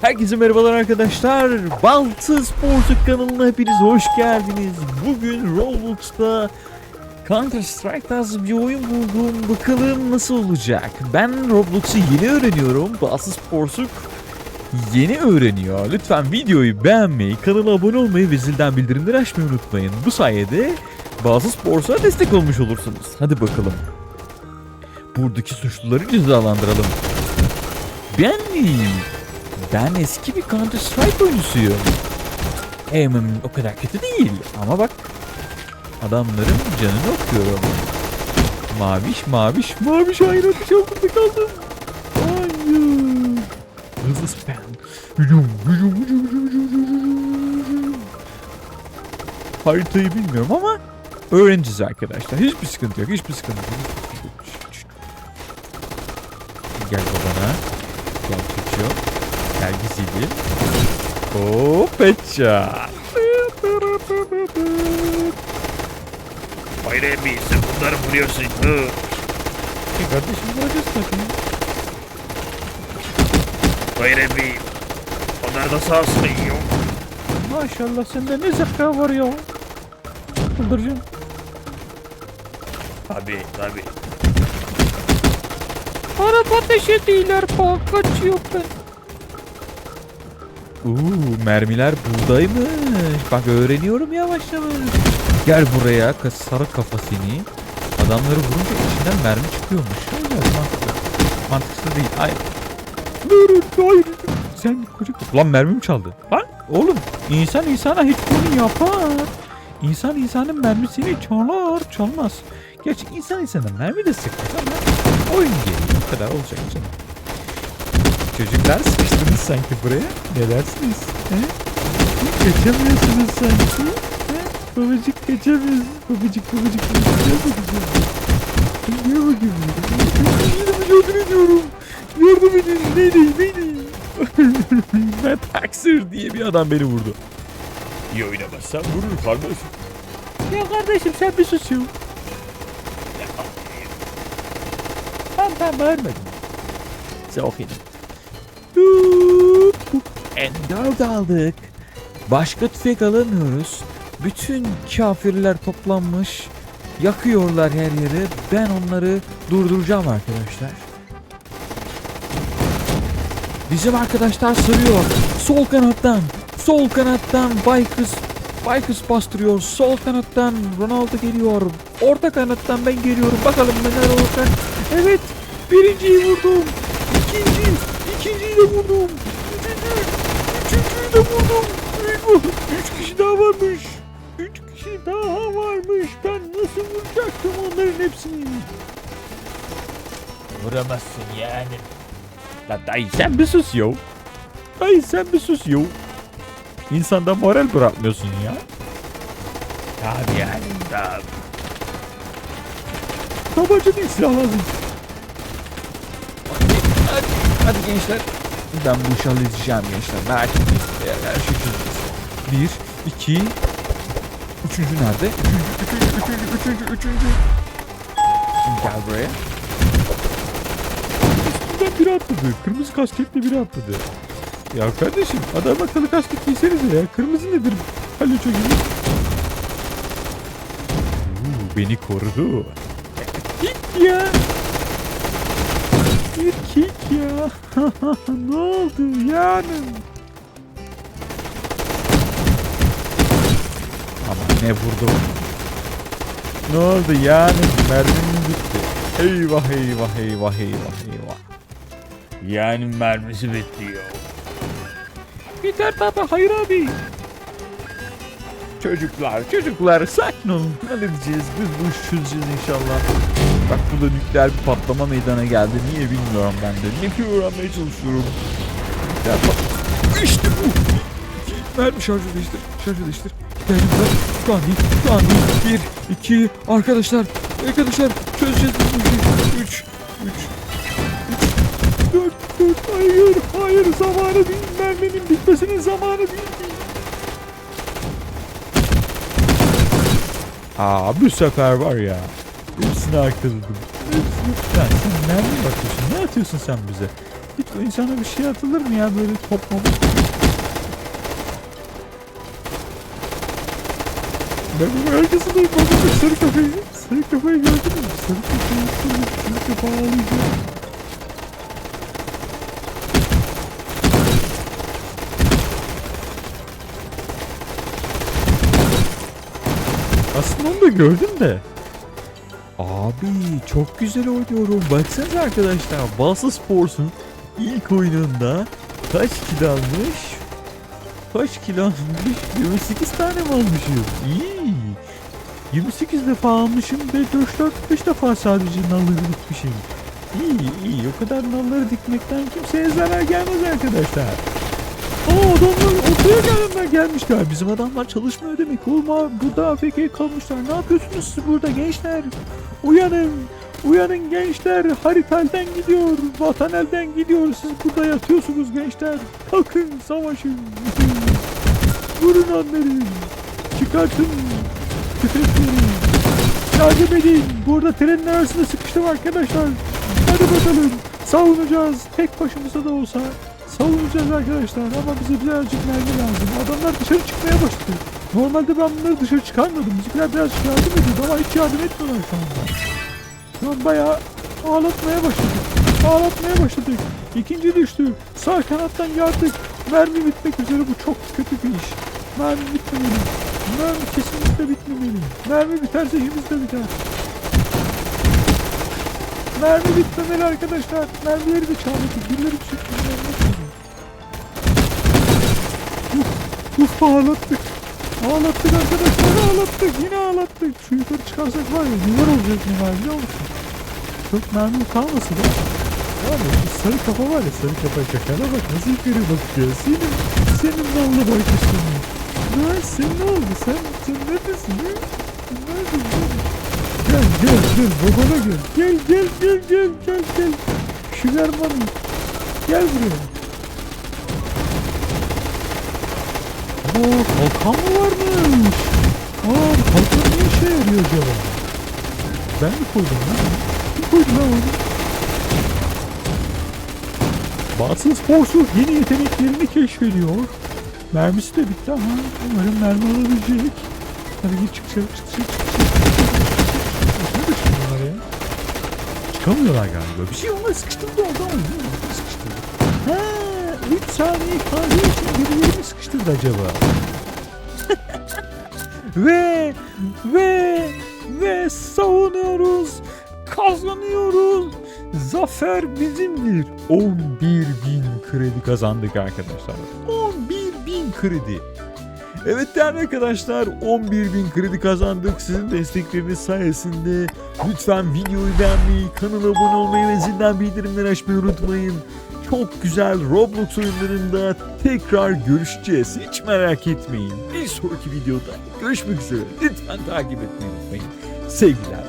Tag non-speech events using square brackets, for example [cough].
Herkese merhabalar arkadaşlar. Baltı Sportuk kanalına hepiniz hoş geldiniz. Bugün Roblox'ta Counter Strike tarzı bir oyun buldum. Bakalım nasıl olacak. Ben Roblox'u yeni öğreniyorum. Baltı Sportuk yeni öğreniyor. Lütfen videoyu beğenmeyi, kanala abone olmayı ve zilden bildirimleri açmayı unutmayın. Bu sayede Baltı Sports'a destek olmuş olursunuz. Hadi bakalım. Buradaki suçluları cezalandıralım. Ben miyim? Ben eski bir Counter Strike oyuncusuyum. Aim'im o kadar kötü değil ama bak adamların canını okuyorum. Maviş maviş maviş hayır atış altında kaldım. Hayır. Hızlı spam. Hücum hücum hücum hücum hücum. Haritayı bilmiyorum ama öğreneceğiz arkadaşlar. Hiçbir sıkıntı yok. Hiçbir sıkıntı yok. Gel babana. Güzelim. Hop headshot. Hayır emmi sen bunları vuruyorsun. Hı. E kardeşim vuracağız tabii. Hayır emmi. Onlar da sağ sıkıyor. Maşallah sende ne zeka var ya. Kıldıracağım. Tabi tabi. Araba ateş ediyorlar bak kaçıyor ben. Uuu mermiler buradaymış. Bak öğreniyorum yavaş yavaş. Gel buraya sarı kafa seni. Adamları vurunca içinden mermi çıkıyormuş. Hayır mantıklı. Mantıksız değil. Hayır. Durun hayır. Sen koca... Lan mermim çaldı. Lan oğlum insan insana hiç bunu yapar. İnsan insanın mermisini çalar. Çalmaz. Gerçi insan insana mermi de sıkmaz ama oyun gereği bu kadar olacak canım. Çocuklar sıkıştınız sanki buraya. Ne dersiniz? He? Kaçamıyorsunuz sanki. He? Babacık kaçamıyoruz. Babacık babacık. Gel bakacağım. Gel bakayım. Yardım ediyorum. Yardım edin. Neydi? Neydi? Matt Haxer diye bir adam beni vurdu. İyi oynamazsan vurur kardeş. Ya kardeşim sen bir sus ya. Ben ben bağırmadım. Size okuyayım. M4 aldık. Başka tüfek alamıyoruz. Bütün kafirler toplanmış. Yakıyorlar her yeri. Ben onları durduracağım arkadaşlar. Bizim arkadaşlar sırıyor. Sol kanattan. Sol kanattan Baykız Baykız bastırıyor. Sol kanattan Ronaldo geliyor. Orta kanattan ben geliyorum. Bakalım neler olacak. Evet. Birinciyi vurdum. İkinci. İkinciyi de vurdum. Üçüncü. Üçüncüyü de vurdum. Eyvah. Üç kişi daha varmış. Üç kişi daha varmış. Ben nasıl vuracaktım onların hepsini? Vuramazsın yani. Lan dayı sen bir sus yo. Dayı sen bir sus yo. İnsanda moral bırakmıyorsun ya. Tabi yani. Tabi. Tabanca değil silah lazım. Hadi, hadi gençler. Ben bu işi gençler. Merak etmeyin. Her şey çözeceğiz. Bir, iki, üçüncü nerede? Üçüncü, üçüncü, üçüncü, üçüncü, üçüncü. Şimdi gel buraya. Üstünden biri atladı. Kırmızı kasketli biri atladı. Ya kardeşim adam akıllı kasket giysenize ya. Kırmızı nedir? Palyaço gibi. Uuu, beni korudu. [laughs] Git ya. Bir kick ya. [laughs] ne oldu yani? Ama ne vurdu? Ne oldu yani? Mermim bitti. Eyvah eyvah eyvah eyvah eyvah. Yani mermisi bekliyor. Yeter baba hayır abi. Çocuklar çocuklar sakin olun. Halledeceğiz biz bu işi çözeceğiz inşallah. Bak burada nükleer bir patlama meydana geldi. Niye bilmiyorum ben de. Ne öğrenmeye çalışıyorum. Nükleer pat- İşte bu. Mermi şarjı değiştir. Şarjı değiştir. Geldim ben. Şu an değil. Bir, iki. Arkadaşlar. Arkadaşlar. Çözeceğiz biz bu işi. Üç. Üç. Dört. Dört. Hayır. Hayır. Zamanı değil. Merminin bitmesinin zamanı değil. Aa bu sefer var ya. Hepsini akıldım. Hepsini. Sen, sen nereden bakıyorsun? Ne atıyorsun sen bize? Hiç insana bir şey atılır mı ya böyle top mu? Ben bu arkasındayım. Bakın sarı kafayı. Sarı kafayı gördün mü? Sarı kafayı. Sarı, sarı kafa Aslında onu da gördüm de. Abi çok güzel oynuyorum. Baksanıza arkadaşlar. Balsa Sports'un ilk oyununda kaç kill almış? Kaç kill almış? 28 tane mi almışım? İyi. 28 defa almışım ve 4-4-5 defa sadece nalları dikmişim. İyi iyi o kadar nalları dikmekten kimseye zarar gelmez arkadaşlar. Aa adamlar gelmişler. Bizim adamlar çalışmıyor demek. Olma burada AFK kalmışlar. Ne yapıyorsunuz siz burada gençler? Uyanın. Uyanın gençler. Harita elden gidiyor. Vatan gidiyor. Siz burada yatıyorsunuz gençler. Kalkın savaşın. Vurun onları. Çıkartın. Tüfekleri. Yardım edin. Burada trenin arasında sıkıştım arkadaşlar. Hadi bakalım. Savunacağız. Tek başımıza da olsa savunacağız arkadaşlar ama bize birazcık mermi lazım. Adamlar dışarı çıkmaya başladı. Normalde ben bunları dışarı çıkarmıyordum. Bizimkiler birazcık yardım ediyordu ama hiç yardım etmiyorlar şu anda. Şu bayağı ağlatmaya başladık. Ağlatmaya başladık. İkinci düştü. Sağ kanattan yardık. Mermi bitmek üzere bu çok kötü bir iş. Mermi bitmemeli. Mermi kesinlikle bitmemeli. Mermi biterse işimiz de biter. Mermi bitmemeli arkadaşlar. Mermileri de çalmadık. Birileri bir şey ağlattık. Ağlattık arkadaşlar ağlattık. Yine ağlattık. Şu yukarı çıkarsak var ya neler olacak neler biliyor musun? Çok mermi kalmasın ha. Abi şu sarı kafa var ya sarı kafa şakana bak nasıl yukarı bakıyor. Senin, senin ne oldu bakışın? Ha sen ne oldu? Sen, sen neredesin? Sen neredesin? Gel gel gel babana gel. Gel gel gel gel gel gel. Şüler bana. Gel buraya. Aa kalkan mı varmış? Aa kalkan ne işe yarıyor acaba? Ben mi koydum lan? Kim koydu lan onu? Batıl Sporsu yeni yeteneklerini keşfediyor. Mermisi de bitti ama umarım mermi alabilecek. Hadi git çık çık çık çık çık Nerede çıkıyorlar ya? Çıkamıyorlar galiba. Bir şey onları sıkıştırdı orada ama 3 saniye kaldığı için birileri mi sıkıştırdı acaba? [laughs] ve ve ve savunuyoruz. Kazanıyoruz. Zafer bizimdir. 11 bin kredi kazandık arkadaşlar. 11 bin kredi. Evet değerli arkadaşlar 11 bin kredi kazandık. Sizin destekleriniz sayesinde lütfen videoyu beğenmeyi, kanala abone olmayı ve zilden bildirimleri açmayı unutmayın. Çok güzel Roblox oyunlarında tekrar görüşeceğiz. Hiç merak etmeyin. Bir sonraki videoda görüşmek üzere. Lütfen takip etmeyi unutmayın. Sevgiler.